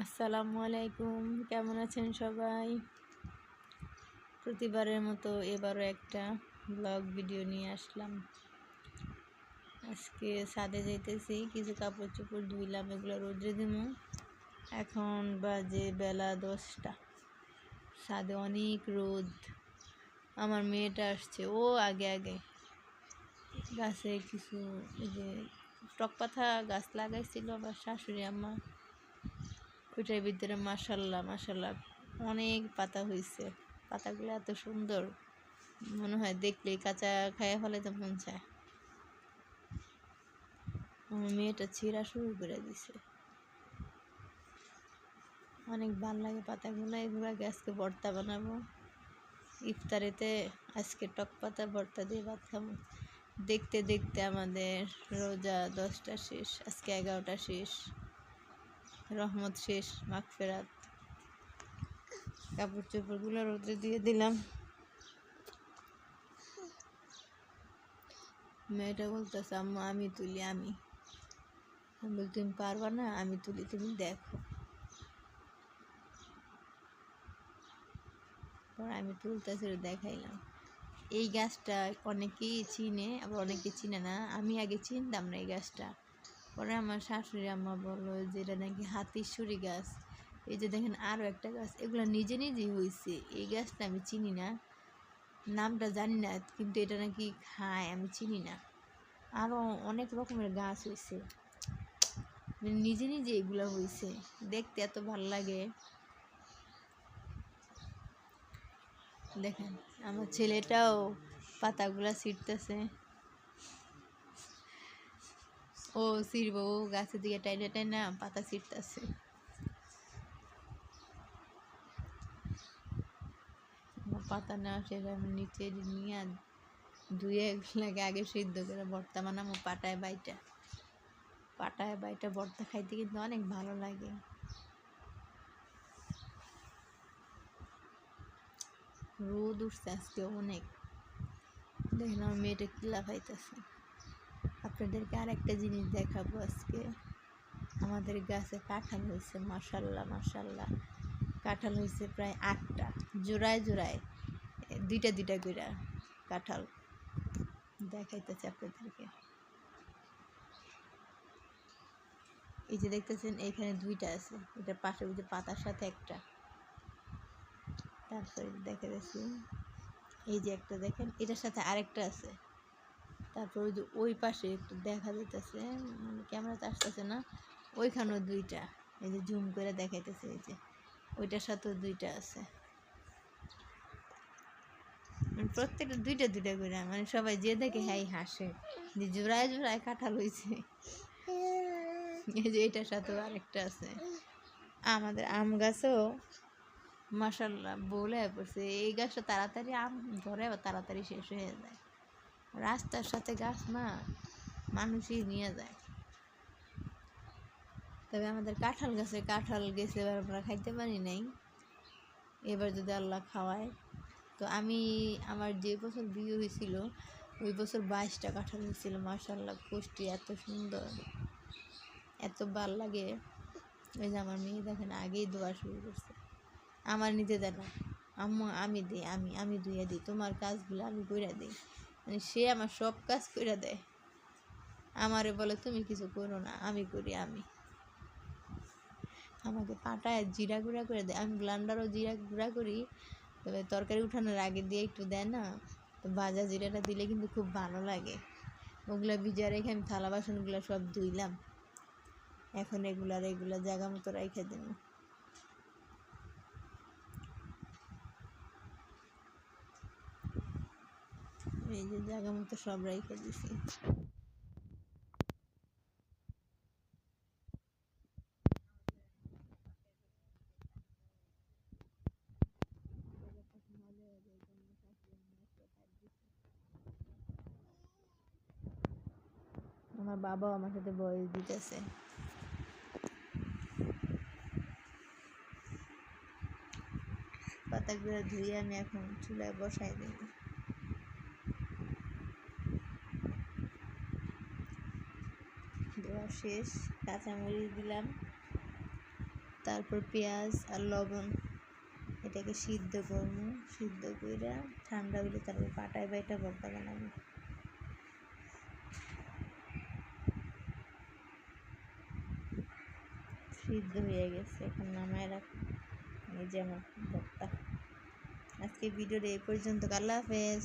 আসসালামু আলাইকুম। কেমন আছেন সবাই? প্রতিবারের মতো এবারও একটা ব্লগ ভিডিও নিয়ে আসলাম। আজকে ছাদে যাইতেছি, কিছু কাপড় চোপড় ধুইলাম, এগুলো রোদ্রে দিমু। এখন বাজে বেলা দশটা। ছাদে অনেক রোদ। আমার মেয়েটা আসছে, ও আগে আগে। গাছে কিছু এই যে টক পাতা গাছ লাগাইছিল, আমার শাশুড়ি আম্মা। ওইটার ভিতরে মাসাল্লাহ মাসাল্লাহ অনেক পাতা হয়েছে পাতাগুলো এত সুন্দর, মনে হয় দেখলে কাঁচা খাইয়া ফেলে তো মন চায়। আমার মেয়েটা ছিঁড়া শুরু করে দিছে। অনেক ভালো লাগে পাতাগুলো, এগুলো আজকে ভর্তা বানাবো। ইফতারিতে আজকে টক পাতা, ভর্তা দিয়ে ভাত খাব। দেখতে দেখতে আমাদের রোজা দশটা শেষ, আজকে এগারোটা শেষ। রহমত শেষ মাগফেরাত কাপড় চোপড়গুলো রোদে দিয়ে দিলাম। মেয়েটা বলতেছে, আম্মা, আমি তুলি, আমি। বলি, তুমি পারবা না? আমি তুলি, তুমি দেখো। আমি তুলতেছি দেখাইলাম। এই গাছটা অনেকেই চিনে, আবার অনেকে চিনে না। আমি আগে চিনতাম না এই গাছটা। পরে আমার শাশুড়ি আম্মা বলল যে, এটা নাকি হাতিশুরি গাছ। এই যে দেখেন আরও একটা গাছ, এগুলো নিজে নিজেই হয়েছে এই গাছটা আমি চিনি না, নামটা জানি না, কিন্তু এটা নাকি খায়, আমি চিনি না। আরও অনেক রকমের গাছ হয়েছে মানে নিজে নিজে এগুলো হয়েছে দেখতে এত ভালো লাগে। দেখেন, আমার ছেলেটাও পাতাগুলা ছিটতেছে ও ছিড়ব, ও গাছের দিকে টাইনা টাইনা পাতা ছিটতেছে পাতা নেওয়া শেষ আমি নিচে নিয়ে ধুয়ে লাগে আগে সিদ্ধ করে ভর্তা বানাবো, পাটায় বাইটা। পাটায় বাইটা ভর্তা খাইতে কিন্তু অনেক ভালো লাগে। রোদ উঠছে আজকে অনেক। দেখলাম মেয়েটা কিলা পাইতেছে আপনাদেরকে আর একটা জিনিস দেখাবো আজকে। আমাদের গাছে কাঁঠাল হয়েছে মাসাল্লাহ মাসাল্লাহ কাঁঠাল হয়েছে প্রায় আটটা, জোড়ায় জোড়ায়, দুইটা দুইটা করে কাঁঠাল দেখাইতেছে আপনাদেরকে। এই যে দেখতেছেন, এইখানে দুইটা আছে এটার পাশে যে পাতার সাথে একটা। তারপরে দেখা যাচ্ছে এই যে একটা দেখেন, এটার সাথে আরেকটা আছে। তারপর ওই যে ওই পাশে একটু দেখা যাইতেছে মানে ক্যামেরাতে আসতেছে না, ওইখানেও দুইটা, এই যে জুম করে দেখাইতেছে এই যে, ওইটার সাথেও দুইটা আছে। মানে প্রত্যেকটা দুইটা দুইটা করে মানে সবাই যে দেখে হ্যাঁ হাসে, যে জোড়ায় জোড়ায় কাঁঠাল হয়েছে এই যে এটার সাথেও আরেকটা আছে। আমাদের আম গাছও মাসাল্লাহ বলে পড়ছে, এই গাছটা তাড়াতাড়ি আম ধরে তাড়াতাড়ি শেষ হয়ে যায়। রাস্তার সাথে গাছ না, মানুষই নিয়ে যায়। তবে আমাদের কাঁঠাল গাছে, কাঁঠাল গেছে এবার আমরা খাইতে পারি নাই। এবার যদি আল্লাহ খাওয়ায়। তো আমি, আমার যে বছর বিয়ে হয়েছিল, ওই বছর বাইশটা কাঁঠাল হয়েছিল। মার্শাল্লাহ পুষ্টি এত সুন্দর, এত ভালো লাগে। ওই যে আমার মেয়ে দেখেন, আগেই দোয়া শুরু করছে। আমার নিতে দেয় না, আম্মু আমি দিই, আমি আমি ধুয়ে দিই। তোমার কাজগুলো আমি করে দিই। মানে সে আমার সব কাজ করে দেয়। আমারে বলে, তুমি কিছু করো না, আমি করি, আমি। আমাকে পাটায় জিরা গুঁড়া করে দেয়। আমি ব্লান্ডারও জিরা গুঁড়া করি, তবে তরকারি উঠানোর আগে দিয়ে একটু দেয় না? তো ভাজা জিরাটা দিলে কিন্তু খুব ভালো লাগে। ওগুলো ভিজা রেখে আমি থালা বাসনগুলো সব ধুইলাম। এখন এগুলার এগুলা জায়গা মতো রেখে দিন এই যে জায়গা মতো সব রেখে দিছি। আমার বাবাও আমার সাথে বয়স দিতেছে। পাতাগুলো ধুয়ে আমি এখন চুলায় বসাই দেব শেষ, কাঁচামরিচ দিলাম, তারপর পেঁয়াজ আর লবণ। এটাকে সিদ্ধ করব, সিদ্ধ করে ঠান্ডা হলে তারপর পাটায় বাইটা ভর্তা বানাবো। সিদ্ধ হয়ে গেছে, এখন নামায় রাখ এই যে আমার ভর্তা। আজকে ভিডিওটা এই পর্যন্ত, আল্লাহ হাফেজ।